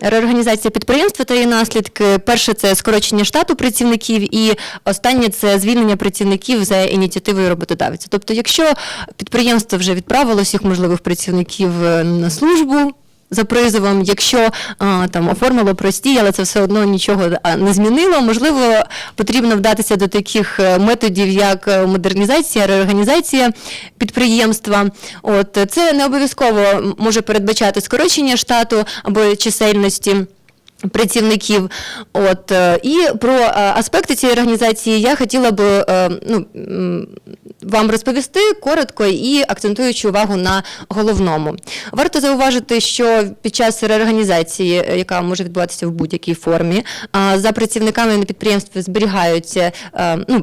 Реорганізація підприємства та її наслідки. Перше це скорочення штату працівників, і останнє це звільнення працівників за ініціативою роботодавця. Тобто, якщо підприємство вже відправило всіх можливих працівників е, на службу. За призовом, якщо а, там оформило прості, але це все одно нічого а, не змінило. Можливо, потрібно вдатися до таких е, методів, як е, модернізація, реорганізація підприємства. От е, це не обов'язково може передбачати скорочення штату або чисельності. Працівників, от е, і про е, аспекти цієї організації я хотіла би е, ну, вам розповісти коротко і акцентуючи увагу на головному. Варто зауважити, що під час реорганізації, яка може відбуватися в будь-якій формі, за працівниками на підприємстві зберігаються ну,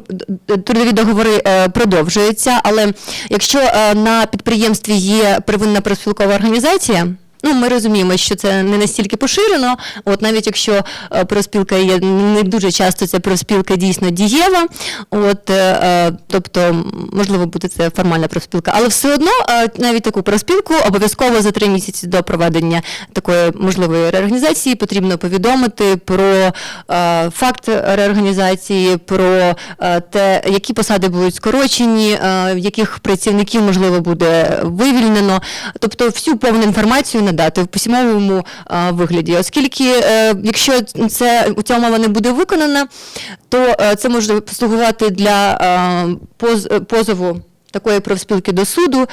трудові договори продовжуються, але якщо на підприємстві є первинна профспілкова організація. Ну, ми розуміємо, що це не настільки поширено. От навіть якщо е, профспілка є не дуже часто, ця профспілка дійсно дієва. От, е, е, тобто, можливо, буде це формальна профспілка, але все одно навіть таку профспілку обов'язково за три місяці до проведення такої можливої реорганізації потрібно повідомити про факт реорганізації, про те, які посади будуть скорочені, яких працівників можливо буде вивільнено. Тобто всю повну інформацію надати в письмовому вигляді, оскільки е, якщо це ця умова не буде виконана, то е, це може послугувати для е, поз- позову такої профспілки до суду.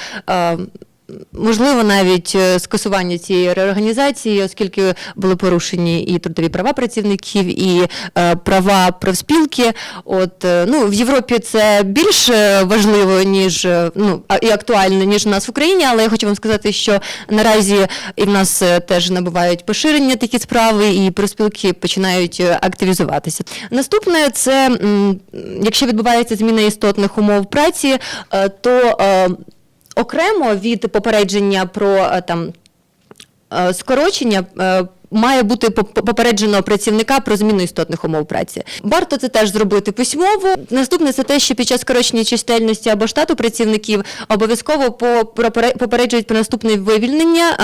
Можливо, навіть е, скасування цієї реорганізації, оскільки були порушені і трудові права працівників, і е, права профспілки. От е, ну в Європі це більш важливо ніж ну і актуально ніж у нас в Україні. Але я хочу вам сказати, що наразі і в нас теж набувають поширення такі справи, і профспілки починають активізуватися. Наступне це якщо відбувається зміна істотних умов праці, то окремо від попередження про е, там е, скорочення. е, Має бути поп- попереджено працівника про зміну істотних умов праці. Варто це теж зробити письмово. Наступне це те, що під час скорочення чисельності або штату працівників обов'язково по- попереджують про наступне вивільнення.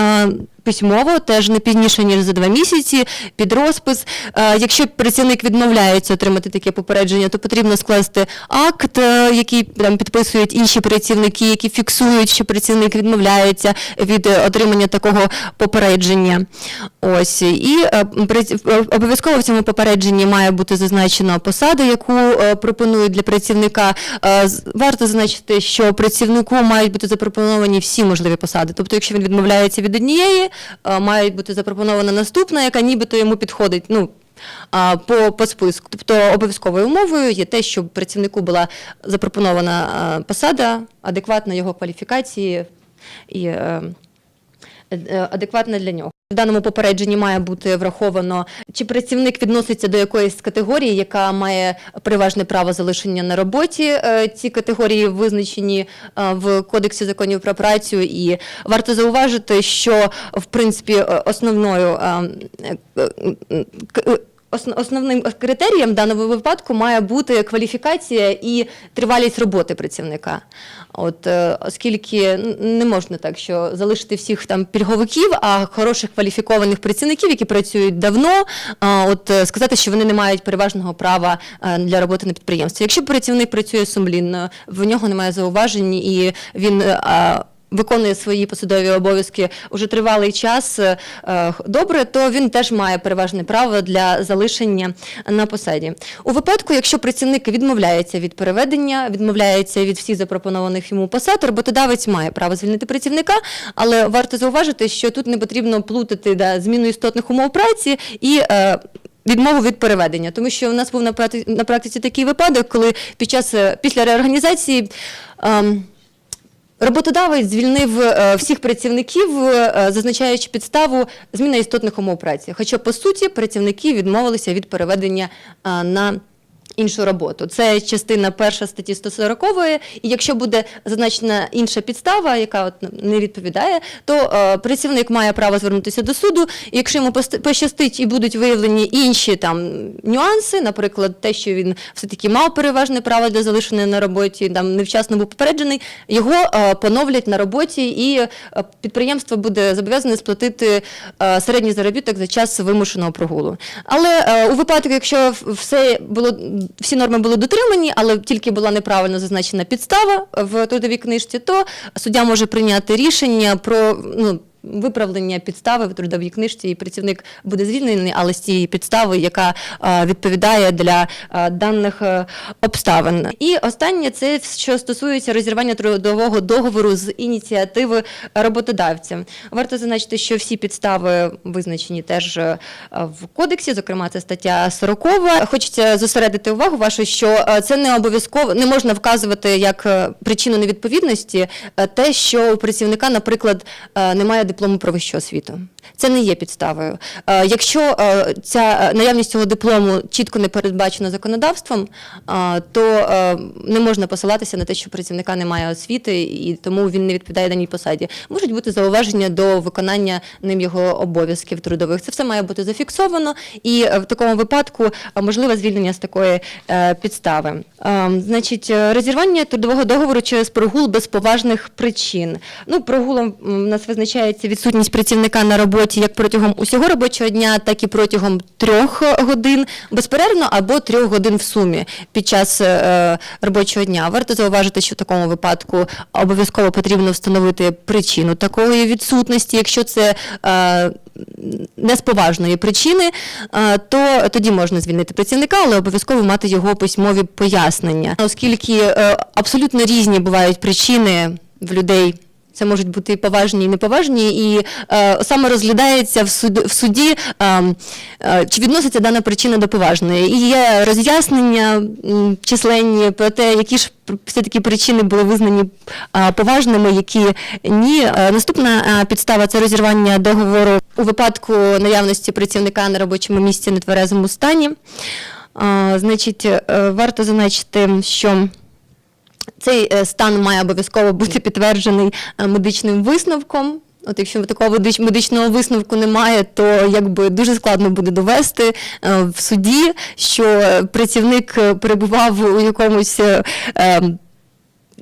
Письмово теж не пізніше ніж за два місяці під розпис. Е, Якщо працівник відмовляється отримати таке попередження, то потрібно скласти акт, е, який там підписують інші працівники, які фіксують, що працівник відмовляється від е, отримання такого попередження. Ось і обов'язково в цьому попередженні має бути зазначена посада, яку пропонують для працівника. Варто зазначити, що працівнику мають бути запропоновані всі можливі посади. Тобто, якщо він відмовляється від однієї, е, має бути запропонована наступна, яка нібито йому підходить. Ну по, по списку. Тобто обов'язковою умовою є те, щоб працівнику була запропонована посада, адекватна його кваліфікації і е, е, адекватна для нього. В даному попередженні має бути враховано, чи працівник відноситься до якоїсь категорії, яка має переважне право залишення на роботі. Е, Ці категорії визначені е, в Кодексі законів про працю, і варто зауважити, що в принципі е, основною е, е, е, Ос- Основним критерієм в даному випадку має бути кваліфікація і тривалість роботи працівника. От, е, оскільки не можна так, що залишити всіх там пільговиків, а хороших кваліфікованих працівників, які працюють давно, от е, сказати, що вони не мають переважного права е, для роботи на підприємстві. Якщо працівник працює сумлінно, в нього немає зауважень і він. Виконує свої посадові обов'язки уже тривалий час е, добре, то він теж має переважне право для залишення на посаді. У випадку, якщо працівник відмовляється від переведення, відмовляється від всіх запропонованих йому посад, роботодавець має право звільнити працівника, але варто зауважити, що тут не потрібно плутати да, зміну істотних умов праці і. Е, Відмову від переведення, тому що у нас був на практи- практиці такий випадок, коли під час е, після реорганізації ем, Роботодавець звільнив е, всіх працівників, е, зазначаючи підставу зміна істотних умов праці. Хоча, по суті, працівники відмовилися від переведення е, на іншу роботу. Це частина перша статті 140, і якщо буде зазначена інша підстава, яка от не відповідає, то е, працівник має право звернутися до суду. І якщо йому пощастить і будуть виявлені інші там нюанси, наприклад, те, що він все-таки мав переважне право для залишення на роботі, там невчасно був попереджений, його е, поновлять на роботі, і е, підприємство буде зобов'язане сплатити е, середній заробіток за час вимушеного прогулу. Але е, у випадку, якщо все було всі норми були дотримані, але тільки була неправильно зазначена підстава в трудовій книжці, то суддя може прийняти рішення про ну. Виправлення підстави в трудовій книжці, і працівник буде звільнений, але з цієї підстави, яка е, відповідає для е, даних е, обставин. І останнє це що стосується розірвання трудового договору з ініціативи роботодавця. Варто зазначити, що всі підстави визначені теж в кодексі, зокрема, це стаття 40. Хочеться зосередити увагу вашу, що це не обов'язково не можна вказувати як причину невідповідності те, що у працівника, наприклад, немає диплому про вищу освіту. Це не є підставою. Е, Якщо е, ця е, наявність цього диплому чітко не передбачена законодавством, то не можна посилатися на те, що працівника немає освіти, і тому він не відповідає даній посаді. Можуть бути зауваження до виконання ним його обов'язків трудових. Це все має бути зафіксовано, і в такому випадку можливе звільнення з такої підстави. Значить, розірвання трудового договору через прогул без поважних причин. Ну, прогулом у нас визначається відсутність працівника на роботі як протягом усього робочого дня, так і протягом трьох е, годин безперервно або трьох годин в сумі під час е, робочого дня. Варто зауважити, що в такому випадку обов'язково потрібно встановити причину такої відсутності. Якщо це е, не з поважної причини, е, то тоді можна звільнити працівника, але обов'язково мати його письмові пояснення, оскільки е, абсолютно різні бувають причини в людей. Це можуть бути і поважні, і неповажні, і е, саме розглядається в суді, в суді е, е, чи відноситься дана причина до поважної. І є роз'яснення численні про те, які ж все-таки причини були визнані е, поважними, які ні. Е, наступна е, підстава це розірвання договору у випадку наявності працівника на робочому місці нетверезому стані. Е, значить, е, варто зазначити, що цей е, стан має обов'язково бути підтверджений е, медичним висновком. От якщо такого медич- медичного висновку немає, то якби дуже складно буде довести е, в суді, що працівник перебував у якомусь е, е,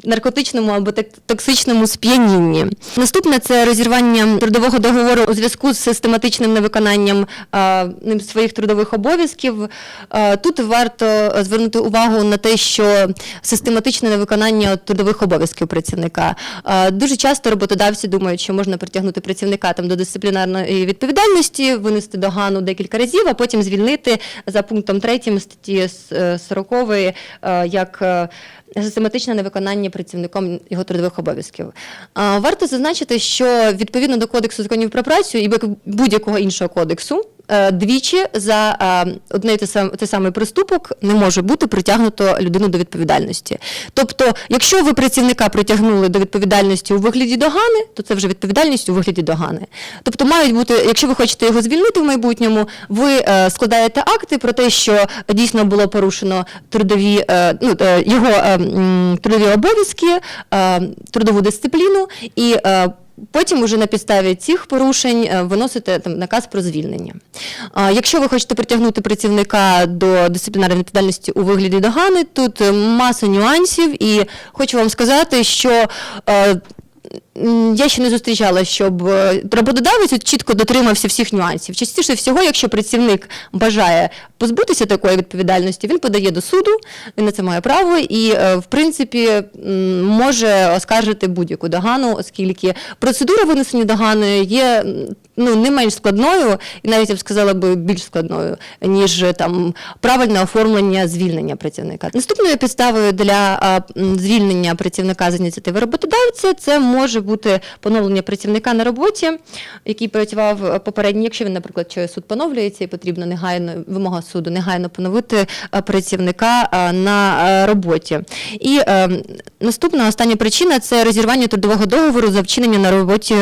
наркотичному або токсичному сп'янінні. Наступне це розірвання трудового договору у зв'язку з систематичним невиконанням е, ним своїх трудових обов'язків. Е, тут варто е, звернути увагу на те, що систематичне невиконання трудових обов'язків працівника. Е, дуже часто роботодавці думають, що можна притягнути працівника там до дисциплінарної відповідальності, винести догану декілька разів, а потім звільнити за пунктом 3 статті е, 40 е, як е, систематичне невиконання працівником його трудових обов'язків. Варто зазначити, що відповідно до Кодексу законів про працю і як будь-якого іншого кодексу. Е, Двічі за е, одне те самий приступок не може бути притягнуто людину до відповідальності. Тобто, якщо ви працівника притягнули до відповідальності у вигляді догани, то це вже відповідальність у вигляді догани. Тобто, мають бути, якщо ви хочете його звільнити в майбутньому, ви е, складаєте акти про те, що дійсно було порушено трудові ну, його е, трудові обов'язки, трудову дисципліну і. Потім уже на підставі цих порушень е, виносите там наказ про звільнення. Якщо ви хочете притягнути працівника до дисциплінарної відповідальності у вигляді догани, тут е, маса нюансів, і хочу вам сказати, що е, я ще не зустрічала, щоб е, роботодавець чітко дотримався всіх нюансів. Частіше всього, якщо працівник бажає позбутися такої відповідальності, він подає до суду, він на це має право і, е, в принципі, може оскаржити будь-яку догану, оскільки процедура винесення догани є ну, не менш складною, і навіть я б сказала би більш складною, ніж е, там правильне оформлення звільнення працівника. Наступною підставою для звільнення працівника з ініціативи роботодавця це може бути поновлення працівника на роботі, який працював е, попередньо, якщо він, наприклад, що суд поновлюється і потрібно негайно вимога суду негайно поновити е, працівника на роботі. І е, наступна остання причина це розірвання трудового договору за вчинення на роботі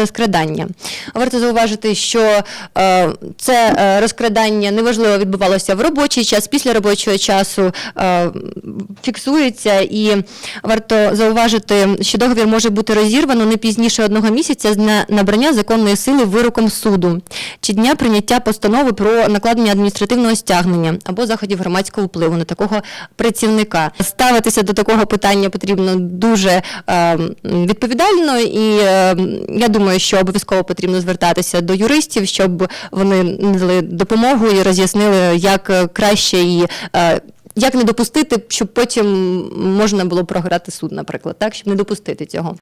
розкрадання. Варто зауважити, що е, це е, розкрадання неважливо відбувалося в робочий час, після робочого часу е, фіксується, і варто зауважити, що договір може бути розірвано не пізніше одного місяця з дня набрання законної сили вироком суду чи дня прийняття постанови про накладення адміністративного стягнення або заходів громадського впливу на такого працівника. Ставитися до такого питання потрібно дуже відповідально, і я думаю, що обов'язково потрібно звертатися до юристів, щоб вони надали допомогу і роз'яснили, як е, краще і е, як не допустити, щоб потім можна було програти суд, наприклад, так щоб не допустити цього.